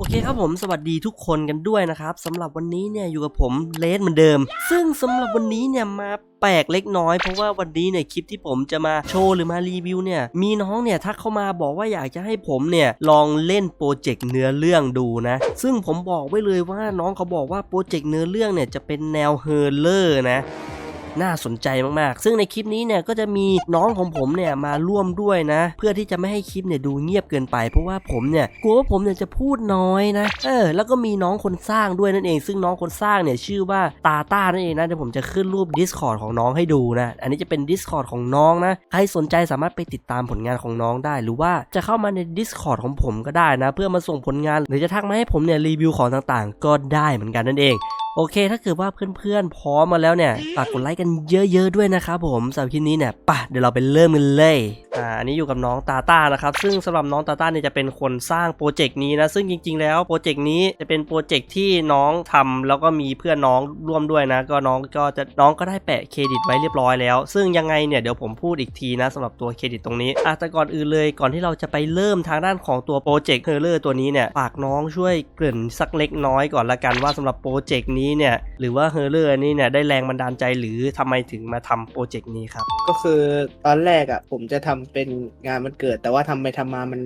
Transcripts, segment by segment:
โอเคครับผมสวัสดีทุกคนกันด้วยนะครับสำหรับวันนี้เนี่ยอยู่กับผมเลสเหมือนเดิม ซึ่งสำหรับวันนี้เนี่ยมาแปลกเล็กน้อยเพราะว่าวันนี้เนี่ยคลิปที่ผมจะมาโชว์หรือมารีวิวเนี่ยมีน้องเนี่ยทักเข้ามาบอกว่าอยากจะให้ผมเนี่ยลองเล่นโปรเจกต์เนื้อเรื่องดูนะ ซึ่งผมบอกไว้เลยว่าน้องเขาบอกว่าโปรเจกต์เนื้อเรื่องเนี่ยจะเป็นแนวเฮอร์เลอร์นะ น่าสนใจมากๆ ซึ่งในคลิปนี้เนี่ยก็จะมีน้องของผมเนี่ยมาร่วมด้วยนะ เพื่อที่จะไม่ให้คลิปเนี่ยดูเงียบเกินไป เพราะว่าผมเนี่ยกลัวว่าผมเนี่ยจะพูดน้อยนะ เออ แล้วก็มีน้องคนสร้างด้วยนั่นเอง ซึ่งน้องคนสร้างเนี่ยชื่อว่าตาต้านั่นเองนะเดี๋ยวผมจะขึ้นรูป Discord ของน้องให้ดูนะ อันนี้จะเป็น Discord ของน้องนะ ใครสนใจสามารถไปติดตามผลงานของน้องได้ หรือว่าจะเข้ามาใน Discord ของผมก็ได้นะ เพื่อมาส่งผลงาน หรือจะทักมาให้ผมเนี่ยรีวิวของต่างๆ ก็ได้เหมือนกันนั่นเอง โอเค ถ้าเกิดว่าเพื่อนๆพร้อมมาแล้วเนี่ยฝากกดไลค์กันเยอะๆด้วยนะครับผมสำหรับคลิปนี้เนี่ยป่ะเดี๋ยวเราไปเริ่มกันเลยอ่าอันนี้อยู่กับน้องตาต้านะครับซึ่งสำหรับน้องตาต้าเนี่ยจะเป็นคนสร้างโปรเจกต์นี้นะซึ่งจริง ๆ แล้วโปรเจกต์นี้จะเป็นโปรเจกต์ที่น้องทำแล้วก็มีเพื่อนน้องร่วมด้วยนะ ก็น้องก็จะน้องก็ได้แปะเครดิตไว้เรียบร้อยแล้ว ซึ่งยังไงเนี่ยเดี๋ยวผมพูดอีกทีนะสำหรับตัวเครดิตตรงนี้อะแต่ก่อนอื่นเลยก่อนที่เราจะไปเริ่มทางด้านของตัวโปรเจกต์เฮอร์เลอร์ตัวนี้เนี่ยฝากน้องช่วยเกริ่นสักเล็กน้อยก่อนละกันว่าสำหรับโปรเจกต์นี้เนี่ยหรือว่าเฮอร์เลอร์นี่เนี่ยได้แรงบันดาลใจหรือทำไมถึงมาทำโปรเจกต์นี้ครับ ก็คือตอนแรกอะผมจะทำเป็นงานมันเกิด แต่ว่าทำไปทำมามัน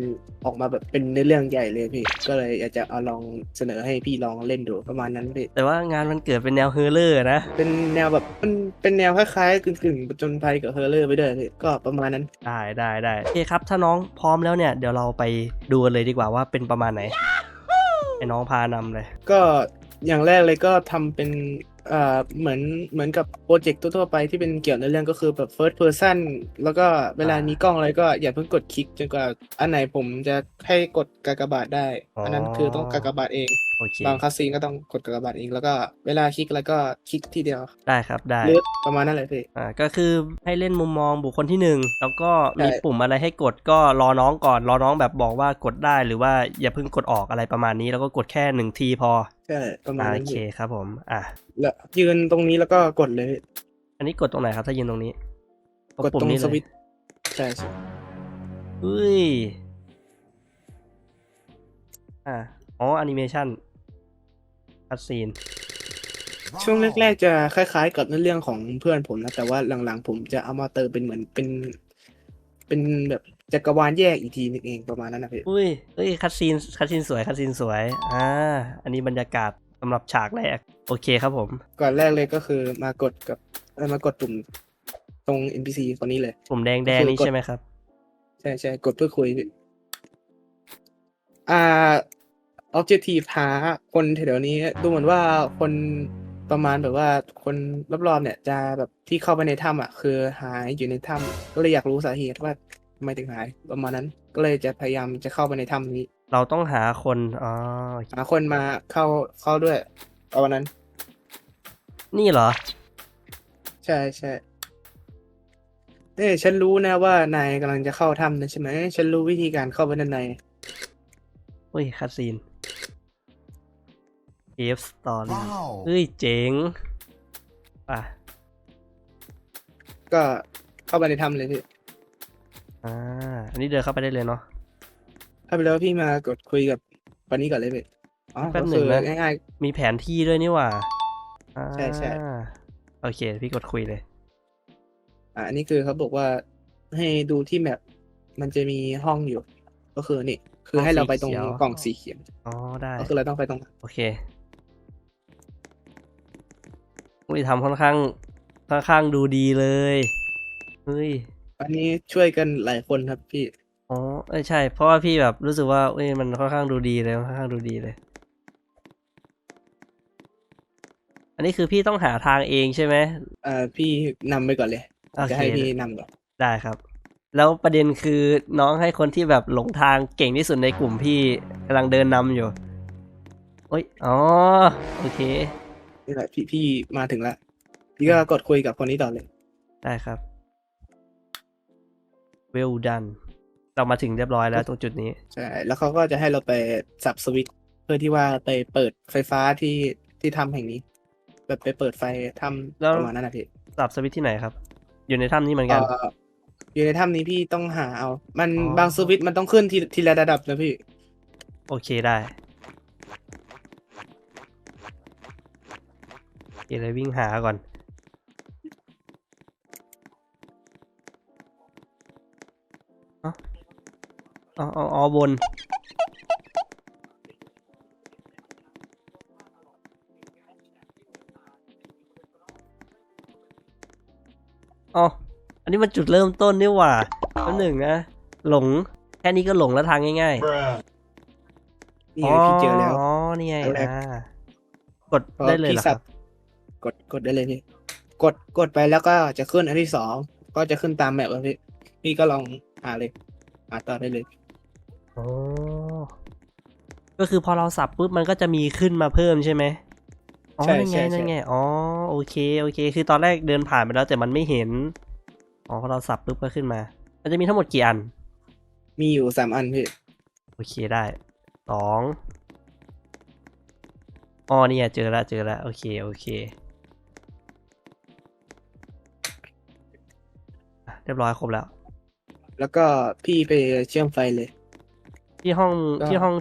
ออกมาแบบเป็นเรื่องใหญ่เลยพี่ ก็เลยอยากจะเอาลองเสนอให้พี่ลองเล่นดูประมาณนั้นพี่แต่ว่างานมันเกิดเป็นแนวเฮอร์เลอร์นะ เป็นแนวแบบมันเป็นแนวคล้ายๆกึ่งๆประจนภัยกับเฮอร์เลอร์ไปด้วยพี่ก็ประมาณนั้นได้ได้ได้โอเคครับถ้าน้องพร้อมแล้วเนี่ยเดี๋ยวเราไปดูกันเลยดีกว่าว่าเป็นประมาณไหนไอ้น้องพานำเลย ก็ อย่างแรกเลยก็ทำเป็นเอ่อเหมือนเหมือนกับโปรเจกต์ทั่วๆไปที่เป็นเกี่ยวในเรื่องก็คือแบบ first person แล้วก็เวลามีกล้องอะไรก็อย่าเพิ่งกดคลิกจนกว่าอันไหนผมจะให้กดกากบาทได้ อันนั้นคือต้องกากบาทเอง เคบางคัสซีนก็ต้องกดกากบาทเองแล้วก็เวลาคลิกแล้วก็คลิกทีเดียวได้ครับได้หรือประมาณนั้นเลยพี่อ่าก็คือให้เล่นมุมมองบุคคลที่หนึ่งแล้วก็มีใช่ปุ่มอะไรให้กดก็รอน้องก่อนรอน้องแบบบอกว่ากดได้หรือว่าอย่าเพิ่งกดออกอะไรประมาณนี้ แล้วก็กดแค่หนึ่งทีพอใช่ประมาณอ่านั้โอนเคพี่ครับผมอะแล้วยืนตรงนี้แล้วก็กดเลย อันนี้กดตรงไหนครับถ้ายืนตรงนี้ กดตรงนี้สเลยวิตช์ใช่ใช่เฮ้ยอ่าอ๋อแอนิเมชัน คัดซีน ช่วงแรกๆจะคล้ายๆ กับในเรื่องของเพื่อนผมนะ แต่ว่าหลังๆ ผมจะเอามาเติมเป็นเหมือนเป็น เป็นแบบจักรวาลแยกอีกทีนึงเองประมาณนั้นนะพี่อุ้ยเฮ้ยคัดซีนคัดซีนสวยคัดซีนสวยอ่าอันนี้บรรยากาศสำหรับฉากแรก โอเคครับผม ก่อนแรกเลยก็คือมากดกับเอ่อมากดปุ่มตรง NPC คนนี้เลยปุ่มแดงแดงๆนี่คือกดใช่ไหมครับ ใช่ใช่กดเพื่อคุยพี่อ่า objective หาคนแถวๆนี้ดูเหมือนว่าคนประมาณแบบว่าคนรอบๆเนี่ยจะแบบที่เข้าไปในถ้ำอะ คือหายอยู่ในถ้ำก็เลยอยากรู้สาเหตุว่าทำไมถึงหายประมาณนั้น ก็เลยจะพยายามจะเข้าไปในถ้ำนี้ เราต้องหาคนอ๋อโอเคหาคนมาเข้าเข้าด้วยประมาณนั้น นี่เหรอ ใช่ใช่เอ้ยฉันรู้นะว่านายกำลังจะเข้าถ้ำนะใช่ไหมฉันรู้วิธีการเข้าไปด้านในอุ้ยคัดซีน F Story ว้าวเฮ้ยเจ๋งป่ะก็เข้าไปในถ้ำเลยพี่อ่าอันนี้เดินเข้าไปได้เลยเนาะถ้าไปแล้วพี่มากดคุยกับคนนี้ก่อนเลยพี่อ๋อแป๊บก็หนึ่คืงอนะง่ายมีแผนที่ด้วยนี่หว่าอ่าใช่ใช่โอเค พี่กดคุยเลยๆอ่าอันนี้คือเขาบอกว่าให้ดูที่แมปมันจะมีห้องอยู่ ก็คือนี่ คือให้เราไปตรงสีขียวกล่องสีเขียวอ๋อได้ก็คือเราต้องไปตรง โอเค อุ้ยทำค่อนข้างค่อนข้างดูดีเลยเฮ้ยอันนี้ช่วยกันหลายคนครับพี่อ๋อเอ้ยใช่ เพราะว่าพี่แบบรู้สึกว่าเอ้ยมันค่อนข้างดูดีเลยค่อนข้างดูดีเลย อันนี้คือพี่ต้องหาทางเองใช่ไหมอ่าพี่นำไปก่อนเลยโอจะเคให้พี่นำก่อนได้ครับ แล้วประเด็นคือน้องให้คนที่แบบหลงทางเก่งที่สุดในกลุ่มพี่กำลังเดินนำอยู่โอ้ยอ๋อโอเค นี่แหละพี่พี่มาถึงแล้วพี่ก็กดคุยกับคนนี้ต่อเลย ได้ครับ well done เรามาถึงเรียบร้อยแล้วตรงจุดนี้ ใช่ แล้วเขาก็จะให้เราไปสับสวิตช์เพื่อที่ว่าไปเปิดไฟฟ้าที่ที่ถ้ำแห่งนี้ แบบไปเปิดไฟถ้แล้วำประมาณนั้นนะพี่สับสวิตช์ที่ไหนครับ อยู่ในถ้ำนี้เหมือนกันเอ่ออยู่ในถ้ำนี้พี่ต้องหาเอา มันอ๋อบางสวิตช์มันต้องขึ้นทีทีละระดับนะพี่ โอเคได้ เดี๋ยวเลยวิ่งหาก่อนเอ้าเอาเอาเอาบน อ๋อ อันนี้มันจุดเริ่มต้นนี่หว่าอันหนึ่งนะ หลง แค่นี้ก็หลงแล้วทางง่ายนี่ๆไงพี่เจอแล้ว อ๋อ นี่ไงอันแรกอ่ากดพอได้เลยพี่เหรอคสัรับบ กดกดได้เลยพี่ กดกดไปแล้วก็จะขึ้นอันที่สองก็จะขึ้นตามแมปเลยพี่พี่ก็ลองหาเลยหาต่อได้เลยอ๋อก็คือพอเราสับปุ๊บมันก็จะมีขึ้นมาเพิ่มใช่ไหมอ๋อใช่นั่นไงใช่ใช่นั่นไงอ๋อโอเคโอเค คือตอนแรกเดินผ่านไปแล้วแต่มันไม่เห็นอ๋อพอเราสับปุ๊บก็ขึ้นมา มันจะมีทั้งหมดกี่อัน มีอยู่สามอันพี่โอเคได้สองอ๋อเนี่ยเจอแล้วเจอแล้วโอเคโอเค เรียบร้อยครบแล้ว แล้วก็พี่ไปเชื่อมไฟเลย ที่ห้องก็ที่ห้อง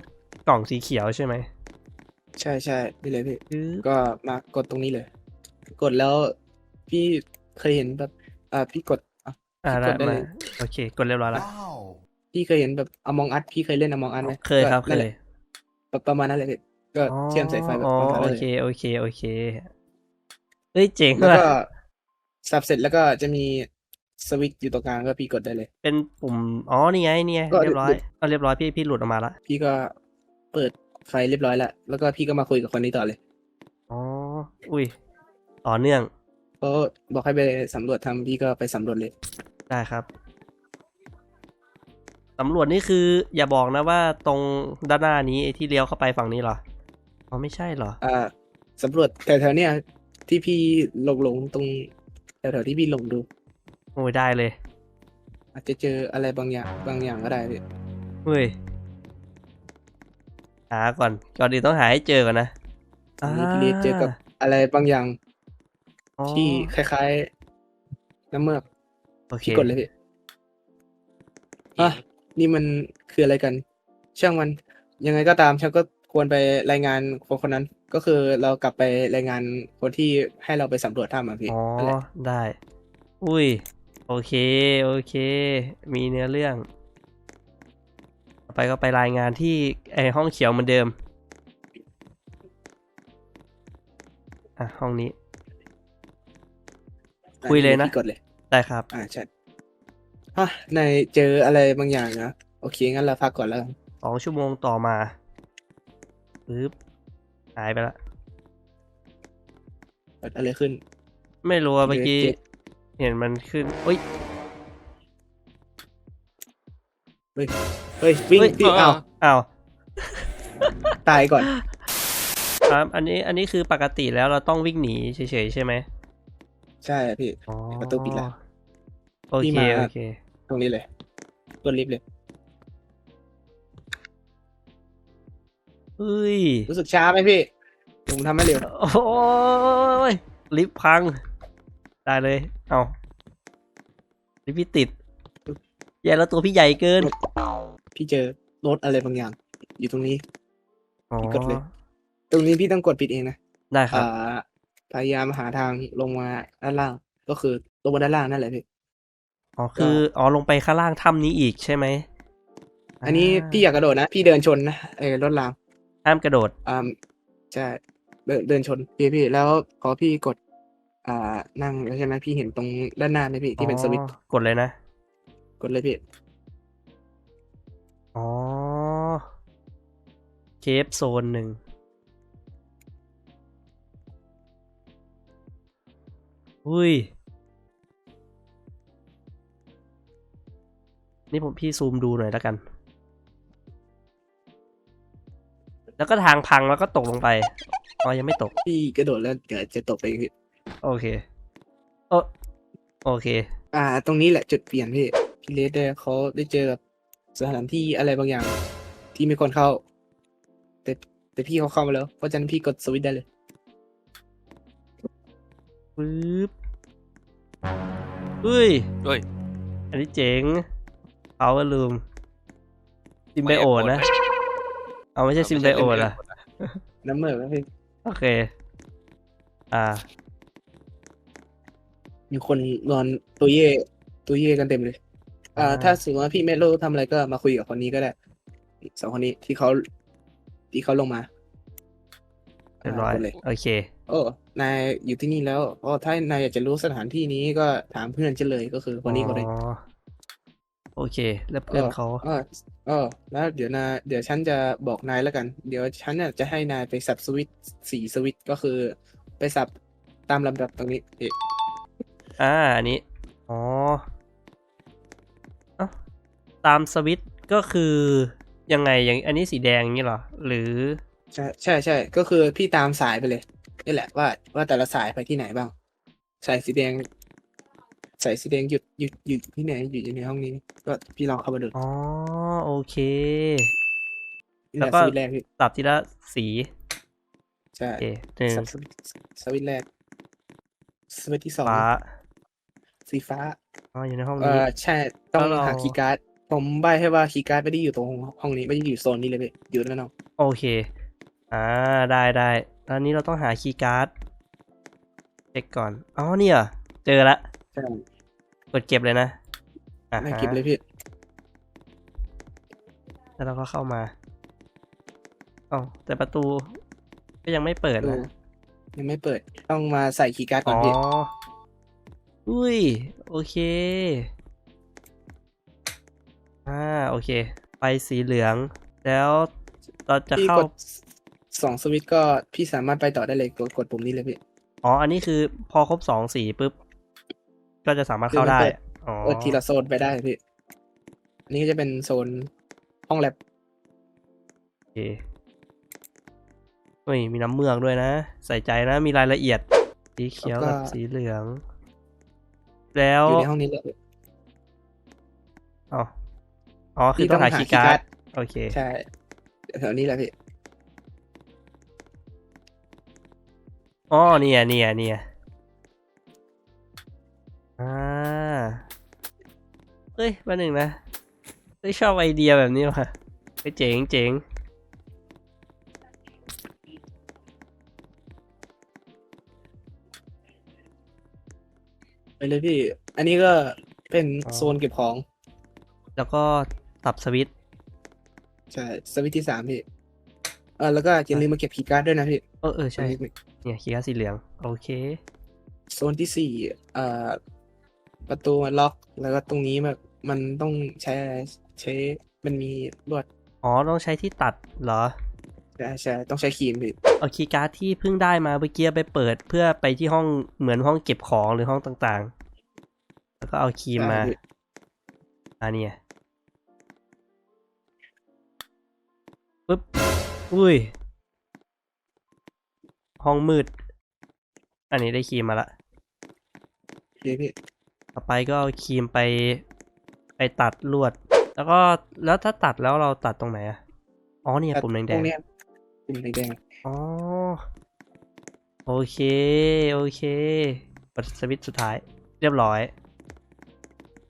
กล่องสีเขียวใช่ไหม ใช่ใช่นี่เลยพี่ปึ๊บก็มากดตรงนี้เลย กดแล้วพี่เคยเห็นแบบ อ่าพี่กดอะอ่าพี่ได้กดได้มาเลยโอเค กดเรียบร้อยแล้วพี่เคยเห็นแบบอมองอัดพี่เคยเล่นอมองอัดไหมเคยครับก็เคนั่นแหยละประประมาณนั้นเลยพี่ก็เชื่อมสายไฟแบบอ๋อประมาณโอนั้นเลเคยโอเคโอเคเฮ้ยเจ๋งแล้วว่ะก็สับเสร็จแล้วก็จะมี สวิตช์อยู่ตรงกลางก็พี่กดได้เลย เป็นปุ่ม อ๋อ นี่ไงนี่ไง ก็เรียบร้อยเดี๋ยวก็เรียบร้อยพี่พี่หลุดออกมาละ พี่ก็เปิดไฟเรียบร้อยแล้ว แล้วก็พี่ก็มาคุยกับคนนี้ต่อเลยอ๋อ อุ้ย ต่อเนื่องเขาบอกให้ไปสำรวจทำพี่ก็ไปสำรวจเลย ได้ครับสำรวจนี่คืออย่าบอกนะว่าตรงด้านหน้านี้ไอ้ที่เลี้ยวเข้าไปฝั่งนี้เหรอ อ๋อไม่ใช่เหรอ อ่าสำรวจแถวๆเนี้ยที่พี่หลงหลงๆตรงแถวๆที่พี่หลงดู โอ้ยได้เลย อาจจะเจออะไรบางอย่างบางอย่างก็ได้พี่เฮ้ย หาก่อน ก่อนอื่นต้องหาให้เจอก่อนนะอันนี้พี่เลสเจอกับอะไรบางอย่างอ๋อที่คล้ายๆ น้ำเมือกโอเคพี่กดเลยพี่อะนี่มันคืออะไรกัน ช่างมัน ยังไงก็ตามฉันก็ควรไปรายงานคนคนนั้น ก็คือเรากลับไปรายงานคนที่ให้เราไปสำรวจถ้ำอะพี่อ๋อ นั่นแหละได้ อุ้ยโอเค โอเค มีเนื้อเรื่อง ต่อไปก็ไปรายงานที่ไอห้องเขียวเหมือนเดิม อะ ห้องนี้ คุยเลยนะ พี่กดเลย ได้ครับ อ่าใช่ฮะนายเจออะไรบางอย่างนะ โอเค งั้นเราพักก่อนแล้วกันสองชั่วโมงต่อมาปึ๊บหายไปละเกิดอะไรขึ้น ไม่รู้ว่าเมื่อกี้ เจ็ดเห็นมันขึ้นอุ้ย เฮ้ยวิ่งเฮ้ย พี่อ้าวอ้าวตายก่อน ครับอันนี้อันนี้คือปกติแล้วเราต้องวิ่งหนีเฉยๆใช่ไหมใช่พี่ อ๋อประตูปิดแล้วโอพี่เคมา โอเค ตรงนี้เลยกดลิฟต์เลย เฮ้ย รู้สึกช้าไหมพี่ผมทำให้เร็ว โอ้ยลิฟต์พัง ได้เลย เอา ลิฟต์พี่ติดแย่แล้วตัวพี่ใหญ่เกิน พี่เจอโน้ตอะไรบางอย่าง อยู่ตรงนี้อ๋อกดเลย ตรงนี้พี่ต้องกดปิดเองนะได้ครับ อ่าพยายามหาทางลงมาด้านล่าง ก็คือลงมาด้านล่างนั่นแหละพี่ อ๋อคืออ๋อลงไปข้างล่างถ้ำนี้อีกใช่ไหมอันนี้าพี่อยากกระโดดนะ พี่เดินชนนะเออรถรางห้ามกระโดดอ่าใช่เดินเดินชนพี่พี่แล้วพอพี่กด อ่านั่งแล้วใช่ไหมพี่เห็นตรงด้านหน้าไหมพี่ที่เป็นสวิตช์อ๋อกดเลยนะ กดเลยพี่อ๋อ เคฟโซนหนึ่ง อุ้ย นี่ผมพี่ซูมดูหน่อยแล้วกัน แล้วก็ทางพังแล้วก็ตกลงไป อ๋อ ยังไม่ตก พี่กระโดดแล้วเดี๋ยวจะตกไปพี่ โอเคโอโอเค อ่า ตรงนี้แหละจุดเปลี่ยนพี่พี่เลสได้เขาได้เจอกับสถานที่อะไรบางอย่าง ที่มีคนเข้า แต่แต่พี่เขาเข้ามาแล้ว เพราะฉะนั้นพี่กดสวิตช์ได้เลยปึ๊บเฮ้ย เฮ้ย อันนี้เจ๋ง power room ซิมไบโอนะ เอาไม่ใช่ซิมไบโอนะน้ำเมือกนะพี่โอเค อ่า มีคนนอนตัวเย่ตัวเย่กันเต็มเลยอ่าอ่า ถ้าสมมติว่าพี่เมโลทำอะไรก็มาคุยกับคนนี้ก็ได้สองคนนี้ที่เขาที่เขาลงมาเรียบร้อยากดเลย โอเค โอ้นายอยู่ที่นี่แล้วอ๋อถ้านายอยากจะรู้สถานที่นี้ก็ถามเพื่อนฉันเลยก็คือคนนี้คนนี้อ๋อโอเค แล้วเพื่อนเขาเออเออแล้วเดี๋ยวนายเดี๋ยวฉันจะบอกนายแล้วกัน เดี๋ยวฉันน่ะจะให้นายไปสับสวิตช์สี่สวิตช์ก็คือ ไปสับตามลำดับตรงนี้เอ๊ะ อ่า อันนี้ อ๋อเอ้าตามสวิตช์ก็คือยังไงอย่างอันนี้สีแดงอย่างนี้เหรอ หรือ ใช่ใช่ใช่ก็คือพี่ตามสายไปเลยนี่แหละว่าว่าแต่ละสายไปที่ไหนบ้าง สายสีแดง สายสีแดงหยุดหยุดหยุดที่ไหนหยุดอยู่ในห้องนี้ ก็พี่ลองเข้ามาดูอ๋อโอเคนี่แล้แหวละก็สวิตช์แรกพี่ตับทีละสีใช่โอเคหนึ่งสับสวิตช์สวิตช์แรกสวิตช์ที่สองฟ้า สีฟ้าอ๋ออยู่ในห้องเอนี้ อใช่ต้องแล้วเรา หาคีย์การ์ดผมใบให้ว่าคีย์การ์ดไม่ได้อยู่ตรงห้องนี้ไม่ได้อยู่โซนนี้เลยพี่อยู่ด้านนอกโอเค อ่า ได้ได้ตอนนี้เราต้องหาคีย์การ์ดเช็คก่อน อ๋อเนี่ย เจอละ ใช่กดเก็บเลยนะอ่าน่าฮะเก็บเลยพี่แล้วเราก็เข้ามาอ๋อแต่ประตู ก็ยังไม่เปิดดูนะยังไม่เปิดต้องมาใส่คีย์การ์ดก่อ๋อนอ พี่ อุ้ย โอเค อ่า โอเค ไปสีเหลือง แล้วเราจะพี่เข้ากดสองสวิตช์ก็พี่สามารถไปต่อได้เลยกดกดปุ่มนี้เลยพี่ อ๋อ อันนี้คือพอครบสองสีปุ๊บ ก็จะสามารถเข้าได้ อ๋อ เออทีละโซนไปได้พี่อันนี้ก็จะเป็นโซนห้องแลบโอเคเฮ้ย มีน้ำเมือกด้วยนะ ใส่ใจนะ มีรายละเอียด สีเขียวกับสีเหลือง แล้วอยู่ในห้องนี้เลยอ๋ออ๋อคือต้องหาคีย์การ์ดโอเค ใช่แถวนี้แหละพี่อ๋อเนี่ยเนี่ยเนี่ยอ่าเฮ้ยมาหนึ่งนะเฮ้ยชอบไอเดียแบบนี้ว่ะเฮ้ยเจ๋งเจ๋ง เลยพี่ อันนี้ก็เป็นโซนเก็บของ แล้วก็ตับสวิตช์ใช่สวิตช์ที่สามพี่ เออแล้วก็อย่าลืมมาเก็บคีย์การ์ดด้วยนะพี่เออเออใช่ เนี่ยคีย์การ์ดสีเหลือง โอเค โซนที่สี่เอ่อประตูมันล็อก แล้วก็ตรงนี้แบบมันต้องใช้อะไรใช้มันมีลวดอ๋อ ต้องใช้ที่ตัดเหรอ ใช่ใช่ต้องใช้ครีมพี่เอาคีย์การ์ดที่เพิ่งได้มาเมื่อกี้ไปเปิดเพื่อไปที่ห้องเหมือนห้องเก็บของหรือห้องต่างๆ แล้วก็เอาครีมมาใช่พี่อ่าเนี่ยปึ๊บ อุ้ย ห้องมืด อันนี้ได้ครีมมาละโอเคพี่ต่อไปก็เอาครีมไป ไปตัดลวด แล้วก็แล้วถ้าตัดแล้วเราตัดตรงไหนอะอ๋อเนี่ยปุ่มแดตรงงเนี้ยปุ่มแดงๆอ๋อโอเค โอเคกดสวิตช์สุดท้าย เรียบร้อย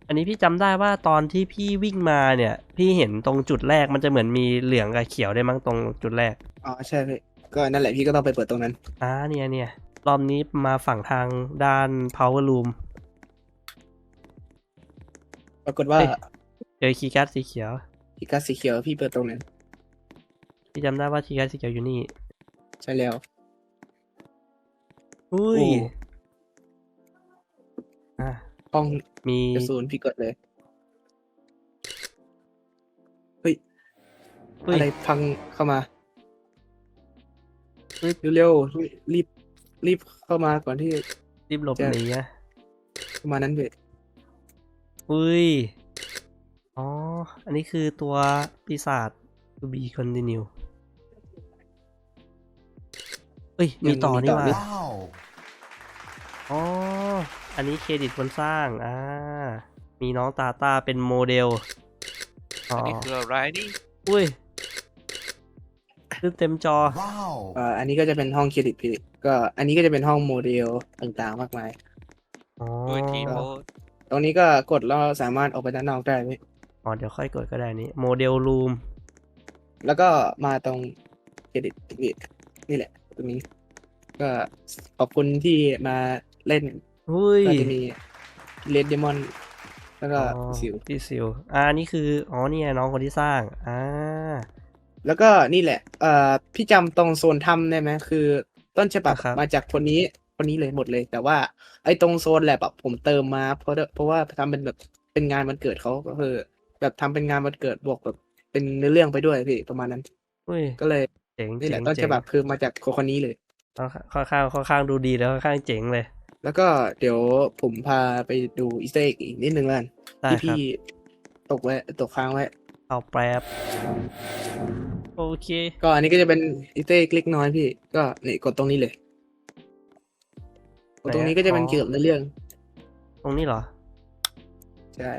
อันนี้พี่จำได้ว่าตอนที่พี่วิ่งมาเนี่ย พี่เห็นตรงจุดแรกมันจะเหมือนมีเหลืองกับเขียวได้วยมั้งตรงจุดแรกๆอ๋อใช่พี่ก็นั่นแหละพี่ก็ต้องไปเปิดตรงนั้นอ่าเนี่ยเนี่ยรอบนี้มาฝั่งทางด้าน power room ปรากฏว่าเอ้ยเจอคีย์การ์ดสีเขียวคีย์การ์ดสีเขียวพี่เปิดตรงนั้นพี่จำได้ว่าคีย์การ์ดสีเขียวอยู่นี่ ใช่แล้วอุ้ยโอ้อะ ห้องมีกระสุนพี่กดเลย เฮ้ย เฮ้ย อะไรพังเข้ามา เฮ้ย เร็วๆรีบรีบเข้ามาก่อนที่รีบหลบจะหนีอะประมาณนั้นเว้ยอุ้ย อ๋อ อันนี้คือตัวปีศาจ to be continue เฮ้ย มีต่อนี่หว่า Wow. อ๋อ อันนี้เครดิตคนสร้าง อ่า มีน้องตาตาเป็นโมเดลอ๋ออันนี้คืออะไรนี่ อุ้ยขึ้นเต็มจอ Wow. เอ่ออันนี้ก็จะเป็นห้องเครดิตพี่ก็อันนี้ก็จะเป็นห้องโมเดลต่างๆมากมาย อ๋อโดยทีมโบสตรงนี้ก็กดแล้วสามารถออกไปด้านนอกได้พี่อ๋อเดี๋ยวค่อยกดก็ได้นี้โมเดลรูม แล้วก็มาตรงเครดิตพี่นี่แหละ ตรงนี้ ก็ขอบคุณที่มาเล่น อุ้ย ก็จะมีเลดเดมอนแล้วก็อ๋อสิวพี่สิวอ่านี่คือ อ๋อนี่ไงน้องคนที่สร้าง อ่า แล้วก็นี่แหละ เอ่อพี่จำตรงโซนถ้ำได้ไหมคือ ต้นฉบับครับ มาจากคนนี้คนนี้เลยหมดเลย แต่ว่าไอ้ตรงโซนแลบอะผมเติมมา เพราะเพราะว่าทำเป็นแบบเป็นงานวันเกิดเขาก็คือแบบทำเป็นงานวันเกิดบวกแบบเป็นเนื้อเรื่องไปด้วยพี่ประมาณนั้นอุ้ยก็เลยเจ๋งนี่แหเจ๋ละงต้นเจ๋ฉงบับคือมาจากคนคนนี้เลย ค่อนข้างค่อนข้างค่อนข้างดูดีแล้วค่อนข้างเจ๋งเลย แล้วก็เดี๋ยวผมพาไปดูอีสเตอร์เอ็กอีกนิดนึงแล้วกันได้ที่ครับพี่ตกไว้ตกค้างไว้ เอาแป๊บโอเค ก็อันนี้ก็จะเป็นอีสเตอร์เอ็กเล็กน้อยพี่ ก็นี่กดตรงนี้เลยกดตรงนี้ก็จะเป็นเกี่ยวกับเนื้อเรื่อง ตรงนี้เหรอ ใช่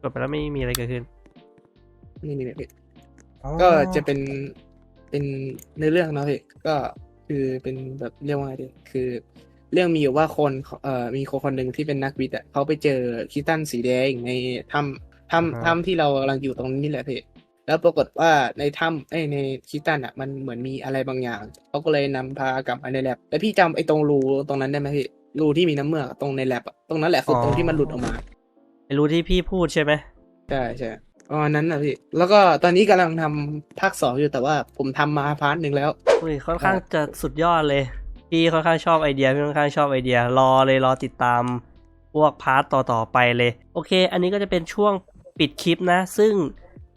กดไปแล้วไม่มีอะไรเกิดขึ้นนี่นี่พี่อ๋อก็จะเป็นเป็นเนื้อเรื่องเนาะพี่ก็คือเป็นแบบเรียกว่าไงดีคือ เรื่องมีอยู่ว่าคนเอ่อมีคนคนหนึ่งที่เป็นนักวิทย์อะเขาไปเจอคริสตัลสีแดงในถ้ำถ้ำถ้ำที่เรากำลังอยู่ตรงนี้แหละพี่แล้วปรากฏว่าในถ้ำเอ้ยในคริสตัลอะ มันเหมือนมีอะไรบางอย่างเขาก็เลยนำพากลับมาในแลบแล้วพี่จำไอ้ตรงรูตรงนั้นได้ไหมพี่รูที่มีน้ำเมือกตรงในแลบอะตรงนั้นแหละคือตรงที่มันหลุดออกมาไม่รู้ที่พี่พูดใช่ไหมใช่ใช่ประมาณนั้นนะพี่ แล้วก็ตอนนี้กำลังทำภาคสองอยู่แต่ว่าผมทำมาพาร์ทหนึ่งแล้วอุ้ยค่อนข้างจะสุดยอดเลย พี่ค่อนข้างชอบไอเดียพี่ค่อนข้างชอบไอเดีย รอเลยรอติดตามพวกพาร์ตต่อๆไปเลย โอเค อันนี้ก็จะเป็นช่วงปิดคลิปนะ ซึ่ง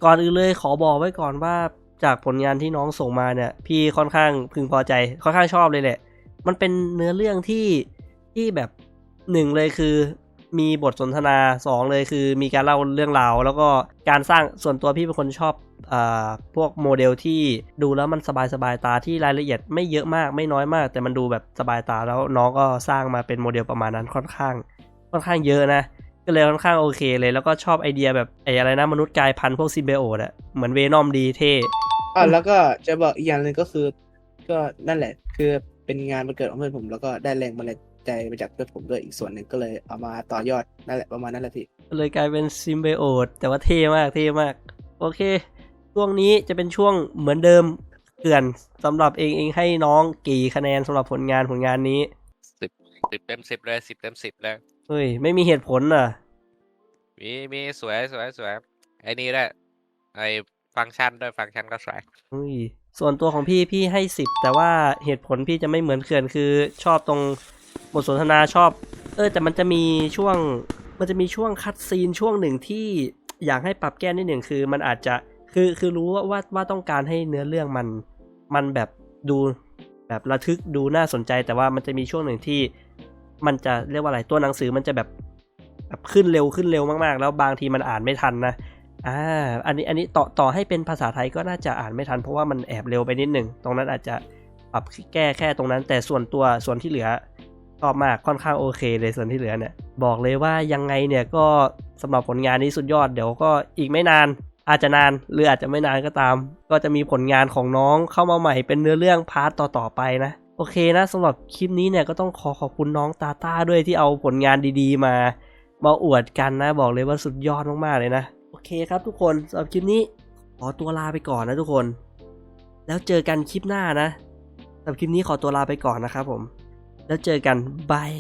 ก่อนอื่นเลยขอบอกไว้ก่อนว่าจากผลงานที่น้องส่งมาเนี่ย พี่ค่อนข้างพึงพอใจ ค่อนข้างชอบเลยแหละ มันเป็นเนื้อเรื่องที่ที่แบบหนึ่งเลยคือ มีบทสนทนาสองเลยคือมีการเล่าเรื่องราว แล้วก็การสร้างส่วนตัวพี่เป็นคนชอบอ่าพวกโมเดลที่ดูแล้วมันสบายสบายตาที่รายละเอียดไม่เยอะมากไม่น้อยมาก แต่มันดูแบบสบายตาแล้วน้องก็สร้างมาเป็นโมเดลประมาณนั้นค่อนข้าง ค่อนข้างเยอะนะก็เลยค่อนข้างโอเคเลยแล้วก็ชอบไอเดียแบบไอ้อะไรนะมนุษย์กายพันธุ์พวกซิมเบโอดอะเหมือนเวนอมดีเท่อะแล้วก็จะบอกอีกอย่างหนึ่งก็คือ ก็นั่นแหละ คือเป็นงานวันเกิดของเพื่อนผมแล้วก็ได้แรงบันดาล ใจมาจากเพื่อนผมด้วยอีกส่วนหนึ่งก็เลยเอามาต่อยอดนั่นแหละประมาณนั้นแหละพี่ก็เลยกลายเป็นซิมเบโอดแต่ว่าเท่มากเท่มาก โอเค ช่วงนี้จะเป็นช่วงเหมือนเดิมเกลื่อนสำหรับเองเองให้น้องกี่คะแนนสำหรับผลงานผลงานนี้สิบสิบเต็มสิบเลยสิบเต็มสิบเลยเฮ้ยไม่มีเหตุผลน่ะมีมีสวยสวยสวยไอ้นี่แหละไอ้ฟังก์ชันด้วยฟังก์ชันก็สวยเฮ้ยส่วนตัวของพี่พี่ให้สิบแต่ว่าเหตุผลพี่จะไม่เหมือนเขื่อนคือชอบตรง บทสนทนาชอบ เออแต่มันจะมีช่วงมันจะมีช่วงคัดซีนช่วงหนึ่งที่อยากให้ปรับแก้นิดหนึ่งคือ มันอาจจะคือคือรู้ว่าว่าว่าต้องการให้เนื้อเรื่องมันมันแบบดูแบบระทึกดูน่าสนใจ แต่ว่ามันจะมีช่วงหนึ่งที่มันจะเรียกว่าอะไรตัวหนังสือมันจะแบบแบบขึ้นเร็วขึ้นเร็วมากๆ แล้วบางทีมันอ่านไม่ทันนะอ่าอันนี้อันนี้ต่อต่อให้เป็นภาษาไทยก็น่าจะอ่านไม่ทัน เพราะว่ามันแอบเร็วไปนิดหนึ่งตรงนั้นอาจจะปรับแก้แค่ตรงนั้น แต่ส่วนตัวส่วนที่เหลือ ชอบมากค่อนข้างโอเคเลยส่วนที่เหลือเนี่ย บอกเลยว่ายังไงเนี่ยก็สำหรับผลงานนี้สุดยอดเดี๋ยวก็อีกไม่นาน อาจจะนานหรืออาจจะไม่นานก็ตาม ก็จะมีผลงานของน้องเข้ามาใหม่เป็นเนื้อเรื่องพาร์ตต่อๆไปนะโอเคนะสำหรับคลิปนี้เนี่ยก็ต้องขอขอบคุณน้องตาต้าด้วยที่เอาผลงานดีๆ มามาอวดกันนะ บอกเลยว่าสุดยอดมากๆเลยนะ โอเคครับทุกคนสำหรับคลิปนี้ ขอตัวลาไปก่อนนะทุกคน แล้วเจอกันคลิปหน้านะสำหรับคลิปนี้ขอตัวลาไปก่อนนะครับผม แล้วเจอกันบาย